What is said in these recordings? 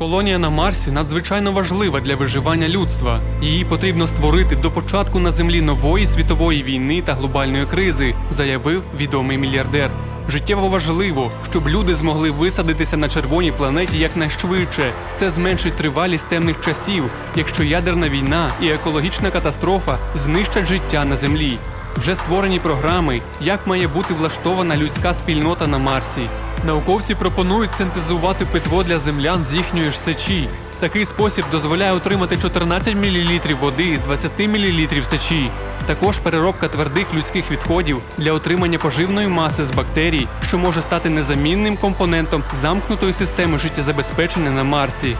Колонія на Марсі надзвичайно важлива для виживання людства. Її потрібно створити до початку на землі нової світової війни та глобальної кризи, заявив відомий мільярдер. Життєво важливо, щоб люди змогли висадитися на червоній планеті якнайшвидше. Це зменшить тривалість темних часів, якщо ядерна війна і екологічна катастрофа знищать життя на землі. Вже створені програми, як має бути влаштована людська спільнота на Марсі. Науковці пропонують синтезувати питво для землян з їхньої ж сечі. Такий спосіб дозволяє отримати 14 мл води із 20 мл сечі. Також переробка твердих людських відходів для отримання поживної маси з бактерій, що може стати незамінним компонентом замкнутої системи життєзабезпечення на Марсі.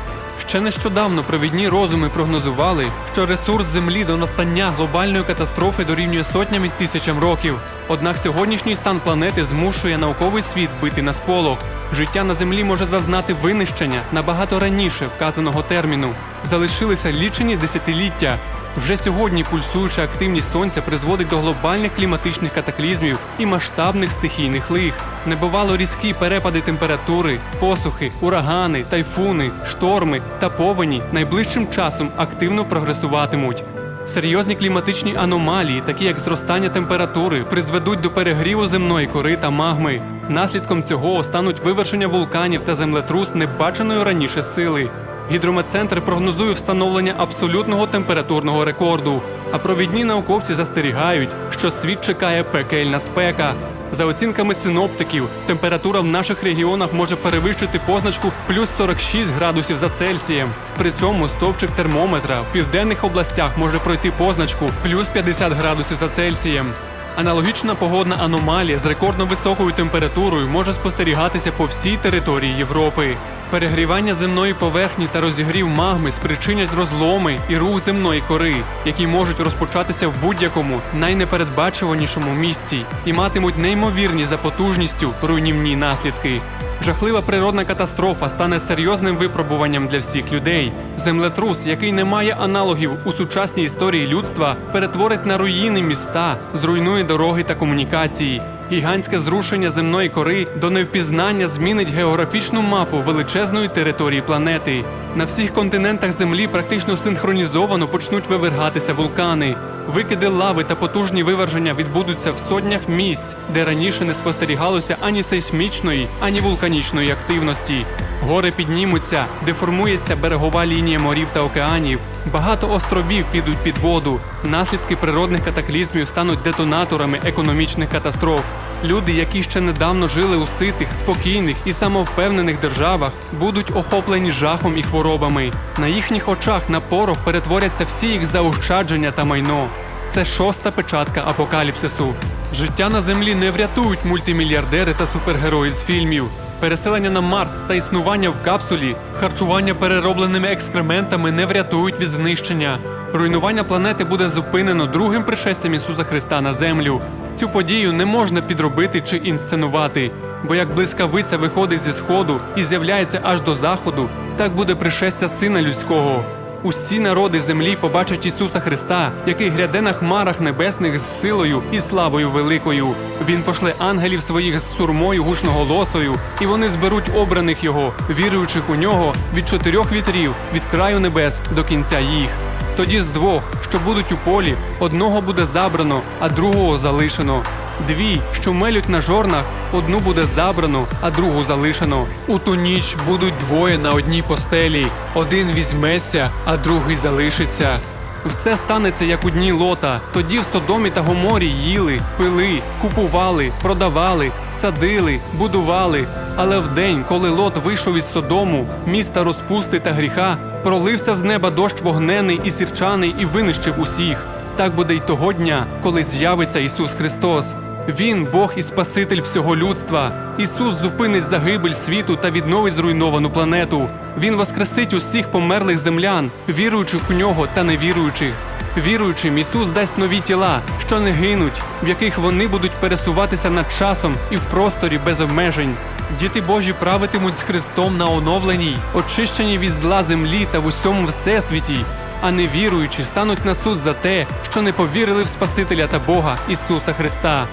Ще нещодавно провідні розуми прогнозували, що ресурс Землі до настання глобальної катастрофи дорівнює сотням і тисячам років. Однак сьогоднішній стан планети змушує науковий світ бити на сполох. Життя на землі може зазнати винищення набагато раніше вказаного терміну. Залишилися лічені десятиліття. Вже сьогодні пульсуюча активність сонця призводить до глобальних кліматичних катаклізмів і масштабних стихійних лих. Небувало різкі перепади температури, посухи, урагани, тайфуни, шторми та повені найближчим часом активно прогресуватимуть. Серйозні кліматичні аномалії, такі як зростання температури, призведуть до перегріву земної кори та магми. Наслідком цього стануть вивершення вулканів та землетрус небаченої раніше сили. Гідрометцентр прогнозує встановлення абсолютного температурного рекорду. А провідні науковці застерігають, що світ чекає пекельна спека. За оцінками синоптиків, температура в наших регіонах може перевищити позначку плюс 46 градусів за Цельсієм. При цьому стовпчик термометра в південних областях може пройти позначку плюс 50 градусів за Цельсієм. Аналогічна погодна аномалія з рекордно високою температурою може спостерігатися по всій території Європи. Перегрівання земної поверхні та розігрів магми спричинять розломи і рух земної кори, які можуть розпочатися в будь-якому найнепередбачуванішому місці і матимуть неймовірні за потужністю руйнівні наслідки. Жахлива природна катастрофа стане серйозним випробуванням для всіх людей. Землетрус, який не має аналогів у сучасній історії людства, перетворить на руїни міста, зруйнує дороги та комунікації. Гігантське зрушення земної кори до невпізнання змінить географічну мапу величезної території планети. На всіх континентах Землі практично синхронізовано почнуть вивергатися вулкани. Викиди лави та потужні виверження відбудуться в сотнях місць, де раніше не спостерігалося ані сейсмічної, ані вулканічної активності. Гори піднімуться, деформується берегова лінія морів та океанів. Багато островів підуть під воду. Наслідки природних катаклізмів стануть детонаторами економічних катастроф. Люди, які ще недавно жили у ситих, спокійних і самовпевнених державах, будуть охоплені жахом і хворобами. На їхніх очах на порох перетворяться всі їх заощадження та майно. Це шоста печатка апокаліпсису. Життя на землі не врятують мультимільярдери та супергерої з фільмів. Переселення на Марс та існування в капсулі, харчування переробленими екскрементами не врятують від знищення. Руйнування планети буде зупинено другим пришестям Ісуса Христа на землю. Цю подію не можна підробити чи інсценувати, бо як блискавиця виходить зі сходу і з'являється аж до заходу, так буде пришестя Сина Людського. Усі народи землі побачать Ісуса Христа, який гряде на хмарах небесних з силою і славою великою. Він пошле ангелів своїх з сурмою гучноголосою, і вони зберуть обраних його, віруючих у нього від чотирьох вітрів, від краю небес до кінця їх. Тоді з двох, що будуть у полі, одного буде забрано, а другого залишено. Дві, що мелють на жорнах, одну буде забрано, а другу залишено. У ту ніч будуть двоє на одній постелі. Один візьметься, а другий залишиться. Все станеться, як у дні лота. Тоді в Содомі та Гоморі їли, пили, купували, продавали, садили, будували. Але в день, коли лот вийшов із Содому, міста розпусти та гріха, пролився з неба дощ вогнений і сірчаний і винищив усіх. Так буде й того дня, коли з'явиться Ісус Христос. Він Бог і Спаситель всього людства. Ісус зупинить загибель світу та відновить зруйновану планету. Він воскресить усіх померлих землян, віруючих у нього та невіруючих. Віруючим Ісус дасть нові тіла, що не гинуть, в яких вони будуть пересуватися над часом і в просторі без обмежень. Діти Божі правитимуть з Христом на оновленій, очищеній від зла землі та в усьому всесвіті, а невіруючі стануть на суд за те, що не повірили в Спасителя та Бога Ісуса Христа.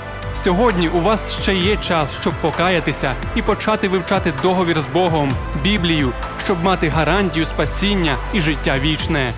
Сьогодні у вас ще є час, щоб покаятися і почати вивчати договір з Богом, Біблію, щоб мати гарантію спасіння і життя вічне.